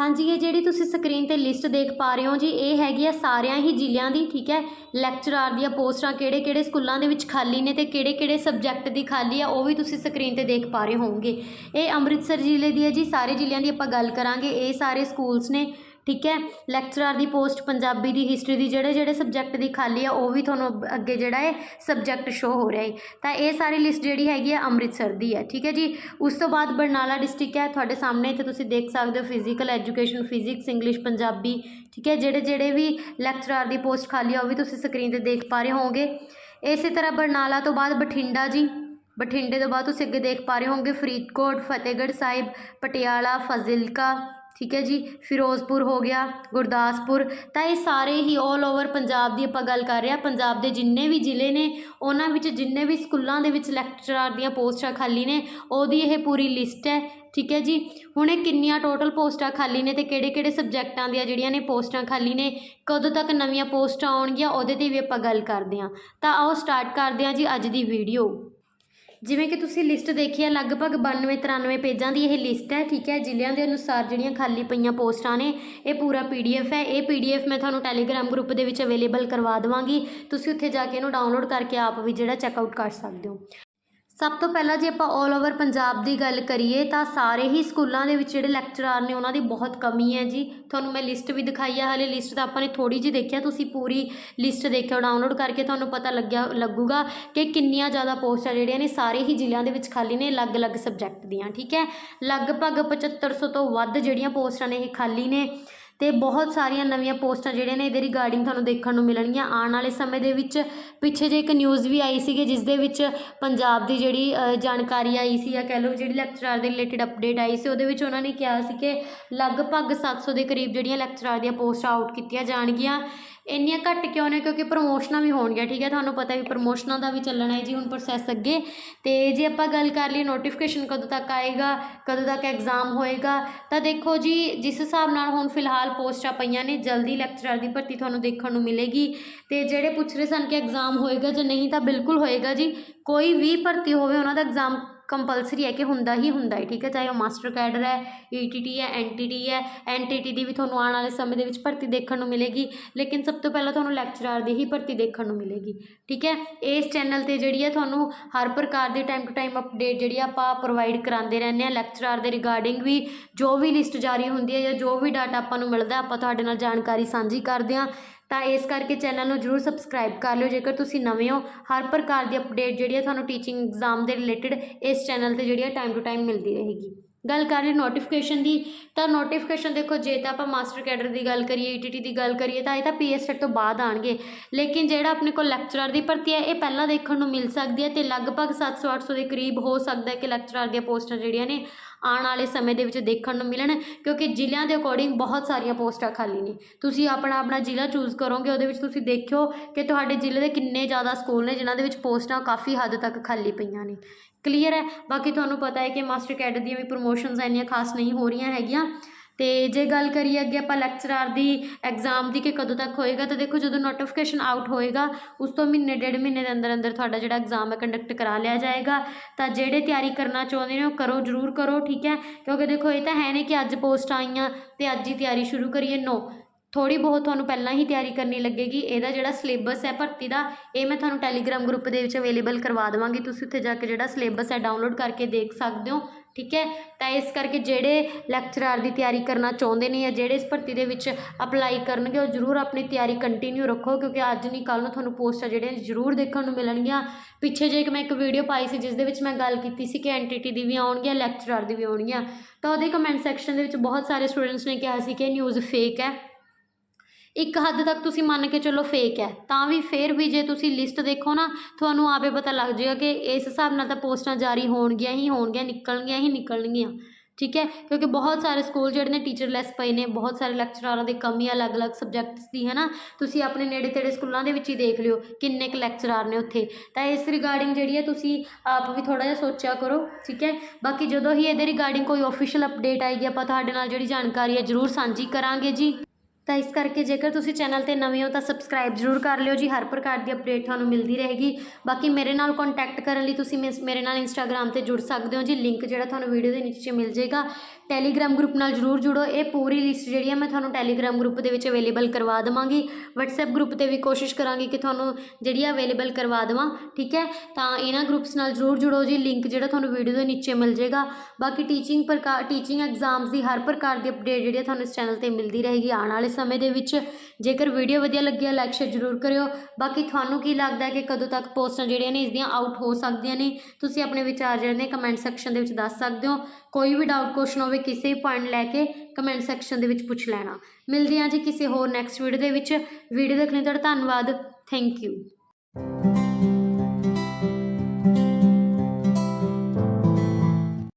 ਹਾਂਜੀ, ਇਹ ਜਿਹੜੀ ਤੁਸੀਂ ਸਕਰੀਨ ਤੇ ਲਿਸਟ ਦੇਖ ਪਾ ਰਹੇ ਹੋ ਜੀ, ਇਹ ਹੈਗੀ ਆ ਸਾਰਿਆਂ ਹੀ ਜ਼ਿਲ੍ਹਿਆਂ ਦੀ, ਠੀਕ ਹੈ? ਲੈਕਚਰਾਰ ਦੀਆਂ ਪੋਸਟਾਂ ਕਿਹੜੇ ਕਿਹੜੇ ਸਕੂਲਾਂ ਦੇ ਵਿੱਚ ਖਾਲੀ ਨੇ ਤੇ ਕਿਹੜੇ ਕਿਹੜੇ ਸਬਜੈਕਟ ਦੀ ਖਾਲੀ ਆ, ਉਹ ਵੀ ਤੁਸੀਂ ਸਕਰੀਨ ਤੇ ਦੇਖ ਪਾ ਰਹੇ ਹੋਵੋਗੇ। ਇਹ ਅੰਮ੍ਰਿਤਸਰ ਜ਼ਿਲ੍ਹੇ ਦੀ ਹੈ ਜੀ, ਸਾਰੇ ਜ਼ਿਲ੍ਹਿਆਂ ਦੀ ਆਪਾਂ ਗੱਲ ਕਰਾਂਗੇ, ਇਹ ਸਾਰੇ ਸਕੂਲਸ ਨੇ। ਠੀਕ ਹੈ? ਲੈਕਚਰਾਰ ਦੀ ਪੋਸਟ ਪੰਜਾਬੀ ਦੀ ਹਿਸਟਰੀ ਦੀ ਜਿਹੜੇ ਜਿਹੜੇ ਸਬਜੈਕਟ ਦੀ ਖਾਲੀ ਆ, ਉਹ ਵੀ ਤੁਹਾਨੂੰ ਅੱਗੇ ਜਿਹੜਾ ਹੈ ਸਬਜੈਕਟ ਸ਼ੋ ਹੋ ਰਿਹਾ ਹੈ ਤਾਂ ਇਹ ਸਾਰੀ ਲਿਸਟ ਜਿਹੜੀ ਹੈਗੀ ਆ ਅੰਮ੍ਰਿਤਸਰ ਦੀ ਹੈ ਠੀਕ ਹੈ ਜੀ? ਉਸ ਤੋਂ ਬਾਅਦ ਬਰਨਾਲਾ ਡਿਸਟ੍ਰਿਕਟ ਹੈ, ਤੁਹਾਡੇ ਸਾਹਮਣੇ ਇੱਥੇ ਤੁਸੀਂ ਦੇਖ ਸਕਦੇ ਹੋ physical education physics English Punjabi, ਠੀਕ ਹੈ? ਜਿਹੜੇ ਜਿਹੜੇ ਵੀ ਲੈਕਚਰਾਰ ਦੀ ਪੋਸਟ ਖਾਲੀ ਆ, ਉਹ ਵੀ ਤੁਸੀਂ ਸਕਰੀਨ ਤੇ ਦੇਖ ਪਾ ਰਹੇ ਹੋਵੋਗੇ। ਇਸੇ ਤਰ੍ਹਾਂ ਬਰਨਾਲਾ ਤੋਂ ਬਾਅਦ ਬਠਿੰਡਾ ਜੀ। ਬਠਿੰਡੇ ਤੋਂ ਬਾਅਦ ਤੁਸੀਂ ਅੱਗੇ ਦੇਖ ਪਾ ਰਹੇ ਹੋਵੋਗੇ ਫਰੀਦਕੋਟ, ਫਤਿਹਗੜ੍ਹ ਸਾਹਿਬ, ਪਟਿਆਲਾ, ਫਾਜ਼ਿਲਕਾ ਠੀਕ ਹੈ ਜੀ, ਫਿਰੋਜ਼ਪੁਰ ਹੋ ਗਿਆ, ਗੁਰਦਾਸਪੁਰ, ਤਾਂ ਇਹ ਸਾਰੇ ਹੀ 올 ਓਵਰ ਪੰਜਾਬ ਦੀ ਆਪਾਂ ਗੱਲ ਕਰ ਰਹੇ ਹਾਂ। ਪੰਜਾਬ ਦੇ ਜਿੰਨੇ ਵੀ ਜ਼ਿਲ੍ਹੇ ਨੇ, ਉਹਨਾਂ ਵਿੱਚ ਜਿੰਨੇ ਵੀ ਸਕੂਲਾਂ ਦੇ ਵਿੱਚ ਲੈਕਚਰਾਰ ਦੀਆਂ ਪੋਸਟਾਂ ਖਾਲੀ ਨੇ, ਉਹਦੀ ਇਹ ਪੂਰੀ ਲਿਸਟ ਹੈ, ਠੀਕ ਹੈ ਜੀ। ਹੁਣ ਇਹ ਕਿੰਨੀਆਂ ਟੋਟਲ ਪੋਸਟਾਂ ਖਾਲੀ ਨੇ ਤੇ ਕਿਹੜੇ ਕਿਹੜੇ ਸਬਜੈਕਟਾਂ ਦੀਆਂ ਜਿਹੜੀਆਂ ਨੇ ਪੋਸਟਾਂ ਖਾਲੀ ਨੇ, ਕਦੋਂ ਤੱਕ ਨਵੀਆਂ ਪੋਸਟਾਂ ਆਉਣਗੀਆਂ, ਉਹਦੇ ਤੇ ਵੀ ਆਪਾਂ ਗੱਲ ਕਰਦੇ ਹਾਂ। ਤਾਂ ਆਓ ਸਟਾਰਟ ਕਰਦੇ ਹਾਂ ਜੀ ਅੱਜ ਦੀ ਵੀਡੀਓ ਜਿਵੇਂ ਕਿ ਤੁਸੀਂ ਲਿਸਟ ਦੇਖੀ ਹੈ, ਲਗਭਗ 92 93 ਪੇਜਾਂ ਦੀ ਇਹ ਲਿਸਟ ਹੈ, ਠੀਕ ਹੈ? ਜ਼ਿਲ੍ਹਿਆਂ ਦੇ ਅਨੁਸਾਰ ਜਿਹੜੀਆਂ ਖਾਲੀ ਪਈਆਂ ਪੋਸਟਾਂ ਨੇ, ਇਹ ਪੂਰਾ ਪੀਡੀਐਫ ਹੈ। ਇਹ ਪੀਡੀਐਫ ਮੈਂ ਤੁਹਾਨੂੰ ਟੈਲੀਗ੍ਰਾਮ ਗਰੁੱਪ ਦੇ ਵਿੱਚ ਅਵੇਲੇਬਲ ਕਰਵਾ ਦੇਵਾਂਗੀ। ਤੁਸੀਂ ਉੱਥੇ ਜਾ ਕੇ ਇਹਨੂੰ ਡਾਊਨਲੋਡ ਕਰਕੇ ਆਪ ਵੀ ਜਿਹੜਾ ਚੈੱਕਆਊਟ ਕਰ ਸਕਦੇ ਹੋ। ਸਭ ਤੋਂ ਪਹਿਲਾਂ ਜੇ ਆਪਾਂ 올 ਓਵਰ ਪੰਜਾਬ ਦੀ ਗੱਲ ਕਰੀਏ ਤਾਂ ਸਾਰੇ ਹੀ ਸਕੂਲਾਂ ਦੇ ਵਿੱਚ ਜਿਹੜੇ ਲੈਕਚਰਾਰ ਨੇ ਉਹਨਾਂ ਦੀ ਬਹੁਤ ਕਮੀ ਹੈ ਜੀ। ਤੁਹਾਨੂੰ ਮੈਂ ਲਿਸਟ ਵੀ ਦਿਖਾਈ ਹੈ ਹਾਲੇ ਲਿਸਟ ਤਾਂ ਆਪਾਂ ਨੇ ਥੋੜੀ ਜਿਹੀ ਦੇਖਿਆ ਤੁਸੀਂ ਪੂਰੀ ਲਿਸਟ ਦੇਖਿਓ ਡਾਊਨਲੋਡ ਕਰਕੇ ਤੁਹਾਨੂੰ ਪਤਾ ਲੱਗਿਆ, ਲੱਗੂਗਾ ਕਿ ਕਿੰਨੀਆਂ ਜ਼ਿਆਦਾ ਪੋਸਟਾਂ ਜਿਹੜੀਆਂ ਨੇ ਸਾਰੇ ਹੀ ਜ਼ਿਲ੍ਹਿਆਂ ਦੇ ਵਿੱਚ ਖਾਲੀ ਨੇ, ਅਲੱਗ-ਅਲੱਗ ਸਬਜੈਕਟ ਦੀਆਂ, ਠੀਕ ਹੈ? ਲਗਭਗ 7500 ਤੋਂ ਵੱਧ ਜਿਹੜੀਆਂ ਪੋਸਟਾਂ ਨੇ ਇਹ ਖਾਲੀ ਨੇ। ਅਤੇ ਬਹੁਤ ਸਾਰੀਆਂ ਨਵੀਆਂ ਪੋਸਟਾਂ ਜਿਹੜੀਆਂ ਨੇ ਇਹਦੇ ਰਿਗਾਰਡਿੰਗ ਤੁਹਾਨੂੰ ਦੇਖਣ ਨੂੰ ਮਿਲਣਗੀਆਂ। ਆਉਣ ਵਾਲੇ ਸਮੇਂ ਦੇ ਵਿੱਚ ਪਿੱਛੇ ਜਿਹੇ ਇੱਕ ਨਿਊਜ਼ ਵੀ ਆਈ ਸੀਗੀ, ਜਿਸ ਦੇ ਵਿੱਚ ਪੰਜਾਬ ਦੀ ਜਿਹੜੀ ਜਾਣਕਾਰੀ ਆਈ ਸੀ, ਜਾਂ ਕਹਿ ਲਓ ਜਿਹੜੀ ਲੈਕਚਰਾਰ ਦੇ ਰਿਲੇਟਿਡ ਅਪਡੇਟ ਆਈ ਸੀ, ਉਹਦੇ ਵਿੱਚ ਉਹਨਾਂ ਨੇ ਕਿਹਾ ਸੀ ਕਿ ਲਗਭਗ ਸੱਤ ਸੌ ਦੇ ਕਰੀਬ ਜਿਹੜੀਆਂ ਲੈਕਚਰਾਰ ਦੀਆਂ ਪੋਸਟਾਂ ਆਊਟ ਕੀਤੀਆਂ ਜਾਣਗੀਆਂ। ਇੰਨੀਆਂ ਘੱਟ ਕਿਉਂ ਨੇ? ਕਿਉਂਕਿ ਪ੍ਰਮੋਸ਼ਨਾਂ ਵੀ ਹੋਣਗੀਆਂ, ਠੀਕ ਹੈ? ਤੁਹਾਨੂੰ ਪਤਾ ਵੀ ਪ੍ਰਮੋਸ਼ਨਾਂ ਦਾ ਵੀ ਚੱਲਣਾ ਹੈ ਜੀ ਹੁਣ ਪ੍ਰੋਸੈਸ ਅੱਗੇ। ਤੇ ਜੇ ਆਪਾਂ ਗੱਲ ਕਰ ਲਈਏ ਨੋਟੀਫਿਕੇਸ਼ਨ ਕਦੋਂ ਤੱਕ ਆਏਗਾ, ਕਦੋਂ ਤੱਕ ਐਗਜ਼ਾਮ ਹੋਏਗਾ, ਤਾਂ ਦੇਖੋ ਜੀ, ਜਿਸ ਹਿਸਾਬ ਨਾਲ ਹੁਣ ਫਿਲਹਾਲ ਪੋਸਟਾਂ ਪਈਆਂ ਨੇ, ਜਲਦੀ ਲੈਕਚਰਰ ਦੀ ਭਰਤੀ ਤੁਹਾਨੂੰ ਦੇਖਣ ਨੂੰ ਮਿਲੇਗੀ। ਤੇ ਜਿਹੜੇ ਪੁੱਛ ਰਹੇ ਸਨ ਕਿ ਐਗਜ਼ਾਮ ਹੋਏਗਾ ਜਾਂ ਨਹੀਂ, ਤਾਂ ਬਿਲਕੁਲ ਹੋਏਗਾ ਜੀ। ਕੋਈ ਵੀ ਭਰਤੀ ਹੋਵੇ, ਉਹਨਾਂ ਦਾ ਐਗਜ਼ਾਮ ਕੰਪਲਸਰੀ ਹੈ ਕਿ ਹੁੰਦਾ ਹੀ ਹੁੰਦਾ ਹੈ, ਠੀਕ ਹੈ? ਚਾਹੇ ਉਹ ਮਾਸਟਰ ਕੈਡਰ ਹੈ ਈ ਟੀ ਹੈ ਐੱਨ ਟੀ ਟੀ ਹੈ ਐੱਨ ਟੀ ਟੀ ਦੀ ਵੀ ਤੁਹਾਨੂੰ ਆਉਣ ਵਾਲੇ ਸਮੇਂ ਦੇ ਵਿੱਚ ਭਰਤੀ ਦੇਖਣ ਨੂੰ ਮਿਲੇਗੀ, ਲੇਕਿਨ ਸਭ ਤੋਂ ਪਹਿਲਾਂ ਤੁਹਾਨੂੰ ਲੈਕਚਰਾਰ ਦੀ ਹੀ ਭਰਤੀ ਦੇਖਣ ਨੂੰ ਮਿਲੇਗੀ, ਠੀਕ ਹੈ? ਇਸ ਚੈਨਲ ਤੇ ਜਿਹੜੀ ਹੈ ਤੁਹਾਨੂੰ ਹਰ ਪ੍ਰਕਾਰ ਦੀ ਟਾਈਮ ਟੂ ਟਾਈਮ ਅਪਡੇਟ ਜਿਹੜੀ ਆ ਆਪਾਂ ਪ੍ਰੋਵਾਈਡ ਕਰਾਉਂਦੇ ਰਹਿੰਦੇ ਹਾਂ ਲੈਕਚਰਾਰ ਦੇ ਰਿਗਾਰਡਿੰਗ ਵੀ ਜੋ ਵੀ ਲਿਸਟ ਜਾਰੀ ਹੁੰਦੀ ਹੈ ਜਾਂ ਜੋ ਵੀ ਡਾਟਾ ਆਪਾਂ ਨੂੰ ਮਿਲਦਾ, ਆਪਾਂ ਤੁਹਾਡੇ ਨਾਲ ਜਾਣਕਾਰੀ ਸਾਂਝੀ ਕਰਦੇ ਹਾਂ। ਤਾਂ ਇਸ ਕਰਕੇ ਚੈਨਲ ਨੂੰ ਜਰੂਰ ਸਬਸਕ੍ਰਾਈਬ ਕਰ ਲਿਓ। ਜੇਕਰ ਤੁਸੀਂ ਨਵੇਂ ਹੋ, ਹਰ ਪ੍ਰਕਾਰ ਦੀ ਅਪਡੇਟ ਜਿਹੜੀ ਹੈ ਤੁਹਾਨੂੰ ਟੀਚਿੰਗ ਐਗਜ਼ਾਮ ਦੇ ਰਿਲੇਟਡ ਇਸ ਚੈਨਲ ਤੇ ਜਿਹੜੀ ਹੈ ਟਾਈਮ ਟੂ ਟਾਈਮ ਮਿਲਦੀ ਰਹੇਗੀ। ਗੱਲ ਕਰ ਲਈ ਨੋਟੀਫਿਕੇਸ਼ਨ ਦੀ, ਤਾਂ ਨੋਟੀਫਿਕੇਸ਼ਨ ਦੇਖੋ, ਜੇ ਤਾਂ ਆਪਾਂ ਮਾਸਟਰ ਕੈਡਰ ਦੀ ਗੱਲ ਕਰੀਏ ਈਟੀਟੀ ਦੀ ਗੱਲ ਕਰੀਏ, ਤਾਂ ਇਹ ਤਾਂ ਪੀਐਸਟੈਟ ਤੋਂ ਬਾਅਦ ਆਣਗੇ। ਲੇਕਿਨ ਜਿਹੜਾ ਆਪਣੇ ਕੋਲ ਲੈਕਚਰਰ ਦੀ ਭਰਤੀ ਹੈ ਇਹ ਪਹਿਲਾਂ ਦੇਖਣ ਨੂੰ ਮਿਲ ਸਕਦੀ ਹੈ ਤੇ ਲਗਭਗ 700 800 ਦੇ ਕਰੀਬ ਹੋ ਸਕਦਾ ਹੈ ਕਿ ਲੈਕਚਰਰ ਦੀਆਂ ਪੋਸਟਾਂ ਜਿਹੜੀਆਂ ਨੇ ਆਉਣ ਵਾਲੇ ਸਮੇਂ ਦੇ ਵਿੱਚ ਦੇਖਣ ਨੂੰ ਮਿਲਣ, ਕਿਉਂਕਿ ਜ਼ਿਲ੍ਹਿਆਂ ਦੇ ਅਕੋਰਡਿੰਗ ਬਹੁਤ ਸਾਰੀਆਂ ਪੋਸਟਾਂ ਖਾਲੀ ਨੇ। ਤੁਸੀਂ ਆਪਣਾ ਆਪਣਾ ਜ਼ਿਲ੍ਹਾ ਚੂਜ਼ ਕਰੋਗੇ, ਉਹਦੇ ਵਿੱਚ ਤੁਸੀਂ ਦੇਖਿਓ ਕਿ ਤੁਹਾਡੇ ਜ਼ਿਲ੍ਹੇ ਦੇ ਕਿੰਨੇ ਜ਼ਿਆਦਾ ਸਕੂਲ ਨੇ, ਜਿਨ੍ਹਾਂ ਦੇ ਵਿੱਚ ਪੋਸਟਾਂ ਕਾਫੀ ਹੱਦ ਤੱਕ ਖਾਲੀ ਪਈਆਂ ਨੇ। ਕਲੀਅਰ ਹੈ? ਬਾਕੀ ਤੁਹਾਨੂੰ ਪਤਾ ਹੈ ਕਿ ਮਾਸਟਰ ਕੈਡਰ ਦੀਆਂ ਵੀ ਪ੍ਰਮੋਸ਼ਨਸ ਇੰਨੀਆਂ ਖਾਸ ਨਹੀਂ ਹੋ ਰਹੀਆਂ ਹੈਗੀਆਂ। ਅਤੇ ਜੇ ਗੱਲ ਕਰੀਏ ਅੱਗੇ ਆਪਾਂ ਲੈਕਚਰਾਰ ਦੀ ਐਗਜ਼ਾਮ ਦੀ ਕਿ ਕਦੋਂ ਤੱਕ ਹੋਏਗਾ, ਤਾਂ ਦੇਖੋ ਜਦੋਂ ਨੋਟੀਫਿਕੇਸ਼ਨ ਆਊਟ ਹੋਏਗਾ, ਉਸ ਤੋਂ ਮਹੀਨੇ, ਡੇਢ ਮਹੀਨੇ ਦੇ ਅੰਦਰ ਅੰਦਰ ਤੁਹਾਡਾ ਜਿਹੜਾ ਐਗਜ਼ਾਮ ਹੈ ਕੰਡਕਟ ਕਰਾ ਲਿਆ ਜਾਏਗਾ। ਤਾਂ ਜਿਹੜੇ ਤਿਆਰੀ ਕਰਨਾ ਚਾਹੁੰਦੇ ਨੇ ਉਹ ਕਰੋ, ਜ਼ਰੂਰ ਕਰੋ, ਠੀਕ ਹੈ? ਕਿਉਂਕਿ ਦੇਖੋ ਇਹ ਤਾਂ ਹੈ ਨਹੀਂ ਕਿ ਅੱਜ ਪੋਸਟ ਆਈਆਂ ਅਤੇ ਅੱਜ ਹੀ ਤਿਆਰੀ ਸ਼ੁਰੂ ਕਰੀਏ ਨੋ ਥੋੜੀ ਬਹੁਤ ਤੁਹਾਨੂੰ ਪਹਿਲਾਂ ਹੀ ਤਿਆਰੀ ਕਰਨੀ ਲੱਗੇਗੀ, ਇਹਦਾ ਜਿਹੜਾ ਸਿਲੇਬਸ ਹੈ ਭਰਤੀ ਦਾ, ਇਹ ਮੈਂ ਤੁਹਾਨੂੰ ਟੈਲੀਗ੍ਰਾਮ ਗਰੁੱਪ ਦੇ ਵਿੱਚ ਅਵੇਲੇਬਲ ਕਰਵਾ ਦੇਵਾਂਗੀ। ਤੁਸੀਂ ਉੱਥੇ ਜਾ ਕੇ ਜਿਹੜਾ ਸਿਲੇਬਸ ਹੈ ਡਾਊਨਲੋਡ ਕਰਕੇ ਦੇਖ ਸਕਦੇ ਹੋ ਠੀਕ ਹੈ? ਤਾਂ ਇਸ ਕਰਕੇ ਜਿਹੜੇ ਲੈਕਚਰਾਰ ਦੀ ਤਿਆਰੀ ਕਰਨਾ ਚਾਹੁੰਦੇ ਨੇ ਜਾਂ ਜਿਹੜੇ ਇਸ ਭਰਤੀ ਦੇ ਵਿੱਚ ਅਪਲਾਈ ਕਰਨਗੇ, ਉਹ ਜ਼ਰੂਰ ਆਪਣੀ ਤਿਆਰੀ ਕੰਟੀਨਿਊ ਰੱਖੋ, ਕਿਉਂਕਿ ਅੱਜ ਨਹੀਂ, ਕੱਲ੍ਹ ਨੂੰ ਤੁਹਾਨੂੰ ਪੋਸਟਾਂ ਜਿਹੜੀਆਂ ਜ਼ਰੂਰ ਦੇਖਣ ਨੂੰ ਮਿਲਣਗੀਆਂ। ਪਿੱਛੇ ਜੇ ਇੱਕ ਮੈਂ ਇੱਕ ਵੀਡੀਓ ਪਾਈ ਸੀ, ਜਿਸ ਦੇ ਵਿੱਚ ਮੈਂ ਗੱਲ ਕੀਤੀ ਸੀ ਕਿ ਐਨਟੀਟੀ ਦੀ ਵੀ ਆਉਣਗੀਆਂ ਲੈਕਚਰਾਰ ਦੀ ਵੀ ਆਉਣਗੀਆਂ। ਤਾਂ ਉਹਦੇ ਕਮੈਂਟ ਸੈਕਸ਼ਨ ਦੇ ਵਿੱਚ ਬਹੁਤ ਸਾਰੇ ਸਟੂਡੈਂਟਸ ਨੇ ਕਿਹਾ ਸੀ ਕਿ ਇਹ ਨਿਊਜ਼ ਫੇਕ ਹੈ। ਇੱਕ ਹੱਦ ਤੱਕ ਤੁਸੀਂ ਮੰਨ ਕੇ ਚੱਲੋ ਫੇਕ ਹੈ, ਤਾਂ ਵੀ ਫਿਰ ਵੀ ਜੇ ਤੁਸੀਂ ਲਿਸਟ ਦੇਖੋ ਨਾ, ਤੁਹਾਨੂੰ ਆਪੇ ਪਤਾ ਲੱਗ ਜਾਏਗਾ ਕਿ ਇਸ ਹਿਸਾਬ ਨਾਲ ਤਾਂ ਪੋਸਟਾਂ ਜਾਰੀ ਹੋਣਗੀਆਂ ਹੀ ਹੋਣਗੀਆਂ, ਨਿਕਲਣਗੀਆਂ ਹੀ ਨਿਕਲਣਗੀਆਂ। ਠੀਕ ਹੈ? ਕਿਉਂਕਿ ਬਹੁਤ ਸਾਰੇ ਸਕੂਲ ਜਿਹੜੇ ਨੇ ਟੀਚਰਲੈਸ ਪਏ ਨੇ, ਬਹੁਤ ਸਾਰੇ ਲੈਕਚਰਾਰਾਂ ਦੀ ਕਮੀ ਆ ਅਲੱਗ-ਅਲੱਗ ਸਬਜੈਕਟਸ ਦੀ, ਹੈ ਨਾ? ਤੁਸੀਂ ਆਪਣੇ ਨੇੜੇ ਤੇੜੇ ਸਕੂਲਾਂ ਦੇ ਵਿੱਚ ਹੀ ਦੇਖ ਲਿਓ ਕਿੰਨੇ ਕੁ ਲੈਕਚਰਾਰ ਨੇ ਉੱਥੇ। ਤਾਂ ਇਸ ਰਿਗਾਰਡਿੰਗ ਜਿਹੜੀ ਹੈ ਤੁਸੀਂ ਆਪ ਵੀ ਥੋੜਾ ਜਿਹਾ ਸੋਚਿਆ ਕਰੋ, ਠੀਕ ਹੈ? ਬਾਕੀ ਜਦੋਂ ਹੀ ਇਹਦੇ ਰਿਗਾਰਡਿੰਗ ਕੋਈ ਅਫੀਸ਼ੀਅਲ ਅਪਡੇਟ ਆਏਗੀ, ਆਪਾਂ ਤੁਹਾਡੇ ਨਾਲ ਜਿਹੜੀ ਜਾਣਕਾਰੀ ਹੈ ਜ਼ਰੂਰ ਸਾਂਝੀ ਕਰਾਂਗੇ ਜੀ। ਤਾਂ ਇਸ ਕਰਕੇ ਜੇਕਰ ਤੁਸੀਂ ਚੈਨਲ ਤੇ ਨਵੇਂ ਹੋ ਤਾਂ ਸਬਸਕ੍ਰਾਈਬ ਜ਼ਰੂਰ ਕਰ ਲਿਓ ਜੀ। ਹਰ ਪ੍ਰਕਾਰ ਦੀ ਅਪਡੇਟ ਤੁਹਾਨੂੰ ਮਿਲਦੀ ਰਹੇਗੀ। ਬਾਕੀ ਮੇਰੇ ਨਾਲ ਕੰਟੈਕਟ ਕਰਨ ਲਈ ਤੁਸੀਂ ਮਿਸ- ਮੇਰੇ ਨਾਲ ਇੰਸਟਾਗ੍ਰam ਤੇ ਜੁੜ ਸਕਦੇ ਹੋ ਜੀ। ਲਿੰਕ ਜਿਹੜਾ ਤੁਹਾਨੂੰ ਵੀਡੀਓ ਦੇ ਨੀਚੇ ਮਿਲ ਜਾਏਗਾ। ਟੈਲੀਗ੍ਰam ਗਰੁੱਪ ਨਾਲ ਜਰੂਰ ਜੁੜੋ। ਇਹ ਪੂਰੀ ਲਿਸਟ ਜਿਹੜੀ ਆ ਮੈਂ ਤੁਹਾਨੂੰ ਟੈਲੀਗ੍ਰam ਗਰੁੱਪ ਦੇ ਵਿੱਚ ਅਵੇਲੇਬਲ ਕਰਵਾ ਦੇਵਾਂਗੀ। WhatsApp ਗਰੁੱਪ ਤੇ ਵੀ ਕੋਸ਼ਿਸ਼ ਕਰਾਂਗੀ ਕਿ ਤੁਹਾਨੂੰ ਜਿਹੜੀ ਆ ਅਵੇਲੇਬਲ ਕਰਵਾ ਦੇਵਾਂ, ਠੀਕ ਹੈ? ਤਾਂ ਇਹਨਾਂ ਗਰੁੱਪਸ ਨਾਲ ਜਰੂਰ ਜੁੜੋ ਜੀ। ਲਿੰਕ ਜਿਹੜਾ ਤੁਹਾਨੂੰ ਵੀਡੀਓ ਦੇ ਨੀਚੇ ਮਿਲ ਜਾਏਗਾ। ਬਾਕੀ ਟੀਚਿੰਗ ਪ੍ਰਕਾਰ ਟੀਚਿੰਗ ਐਗਜ਼ਾਮਸ ਦੀ ਹਰ ਪ੍ਰਕਾਰ ਦੀ ਅਪਡੇਟ ਜਿਹੜੀ ਆ ਤੁਹਾਨੂੰ ਇਸ ਚੈਨਲ ਤੇ ਮਿਲਦੀ ਰਹੇਗੀ। ਆਉਣ ਵਾਲੇ ਸਮੇਂ ਦੇ ਵਿੱਚ ਜੇਕਰ ਵੀਡੀਓ ਵਧੀਆ ਲੱਗਿਆ ਲਾਈਕ ਸ਼ੇਅਰ ਜਰੂਰ ਕਰਿਓ। ਬਾਕੀ ਤੁਹਾਨੂੰ ਕੀ ਲੱਗਦਾ ਹੈ ਕਿ ਕਦੋਂ ਤੱਕ ਪੋਸਟਾਂ ਜਿਹੜੀਆਂ ਨੇ ਇਸ ਦੀਆਂ ਆਊਟ ਹੋ ਸਕਦੀਆਂ ਨੇ? ਤੁਸੀਂ ਆਪਣੇ ਵਿਚਾਰ ਜਿਹੜੇ ਨੇ ਕਮੈਂਟ ਸੈਕਸ਼ਨ ਦੇ ਵਿੱਚ ਦੱਸ ਸਕਦੇ ਹੋ। ਕੋਈ ਵੀ ਡਾਊਟ ਕੁਐਸਚਨ ਹੋਵੇ, ਕਿਸੇ ਵੀ ਪੁਆਇੰਟ ਲੈ ਕੇ ਕਮੈਂਟ ਸੈਕਸ਼ਨ ਦੇ ਵਿੱਚ ਪੁੱਛ ਲੈਣਾ। ਮਿਲਦੇ ਹਾਂ ਜੀ ਕਿਸੇ ਹੋਰ ਨੈਕਸਟ ਵੀਡੀਓ ਦੇ ਵਿੱਚ। ਵੀਡੀਓ ਦੇਖਣ ਲਈ ਤੁਹਾਡਾ ਧੰਨਵਾਦ। Thank you